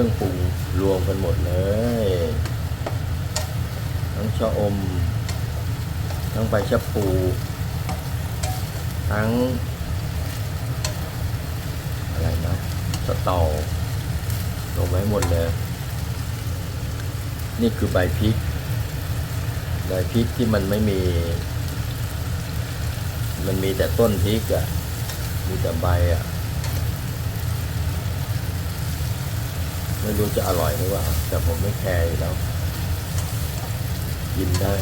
ครื่องปรุงรวมกันหมดเลย ทั้งชะอม ทั้งใบชะพูทั้ง อะไรนะสตอลงไว้หมดเลย นี่คือใบพริก ใบพริกที่มันไม่มี มันมีแต่ต้นพริกอะ่ะ มีแต่ใบอะ่ะ ไม่รู้จะอร่อยหรือเปล่า แต่ผมไม่แคร์อยู่แล้ว กินได้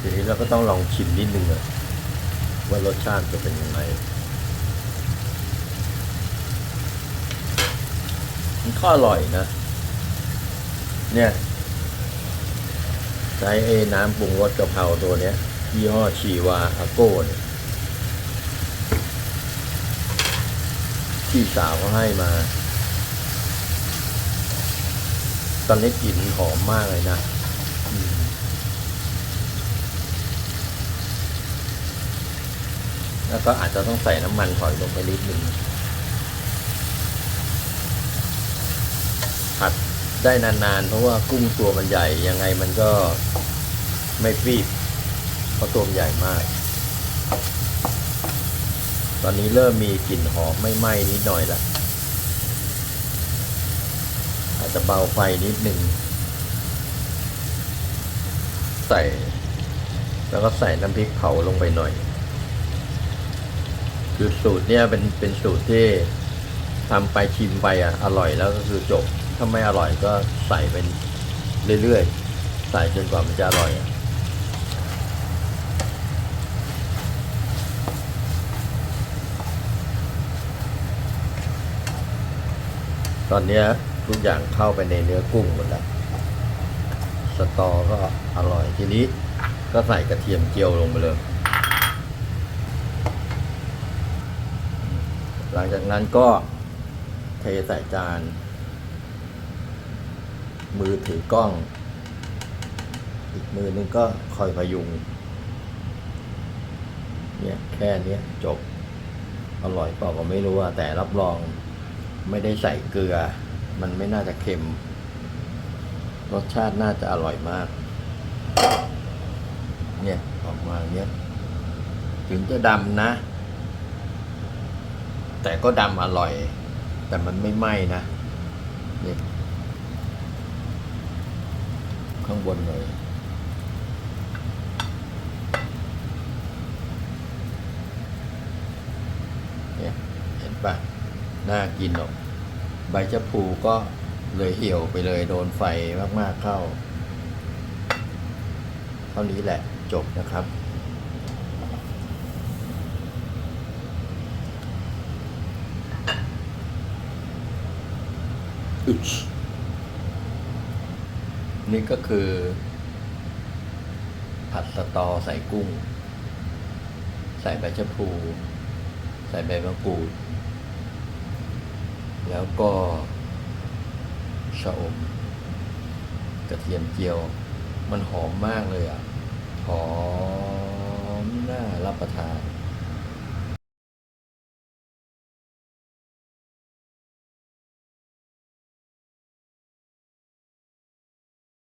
ทีนี้เราก็ต้องลองชิมนิดนึงอะว่ารสชาติจะเป็นยังไงมันก็อร่อยนะ เนี่ย ใช้ไอ้น้ำปรุงรสกะเพราตัวเนี้ยยี่ห้อชีวาอาโก้เนี่ยที่สาวเขาให้มา ตอนนี้กลิ่นหอมมากเลยนะแล้วก็อาจจะต้องใส่น้ำมันหอยลงไปนิดนึงผัด ได้นานๆ เพราะว่ากุ้งตัวมันใหญ่ยังไงมันก็ไม่ฟีบเพราะตัวมันใหญ่มาก ตอนนี้เริ่มมีกลิ่นหอมไม่ไหม้นิดหน่อยละอาจจะเบาไฟนิดหนึ่งใส่แล้วก็ใส่น้ำพริกเผาลงไปหน่อย คือสูตรเนี่ยเป็นเป็นสูตรที่ทำไปชิมไปอะ อร่อยแล้วก็คือจบ ถ้าไม่อร่อยก็ใส่เป็นเรื่อยๆ ใส่จนกว่ามันจะอร่อยตอนนี้ทุกอย่างเข้าไปในเนื้อกุ้งหมดแล้ว สตอก็อร่อยทีนี้ก็ใส่กระเทียมเจียวลงไปเลย หลังจากนั้นก็เทใส่จาน มือถือกล้อง อีกมือนึงก็คอยพยุง เนี่ยแค่เนี้ยจบ อร่อยเปล่าก็ไม่รู้อะแต่รับรองไม่ได้ใส่เกลือ มันไม่น่าจะเค็ม รสชาติน่าจะอร่อยมาก เนี่ยออกมาเนี้ยถึงจะดำนะ แต่ก็ดำอร่อย แต่มันไม่ไหม้นะเนี่ย ข้างบนเลยเนี่ยเห็นปะน่ากินหรอกใบชะพูก็เลยเหี่ยวไปเลยโดนไฟมาก ๆ เข้า เท่านี้แหละจบนะครับอึช นี่ก็คือ ผัดสตอใส่กุ้ง ใส่ใบชะพลูใส่ใบมะกรูด แล้วก็ชะอมกระเทียมเจียว มันหอมมากเลยอะ หอมน่ารับประทาน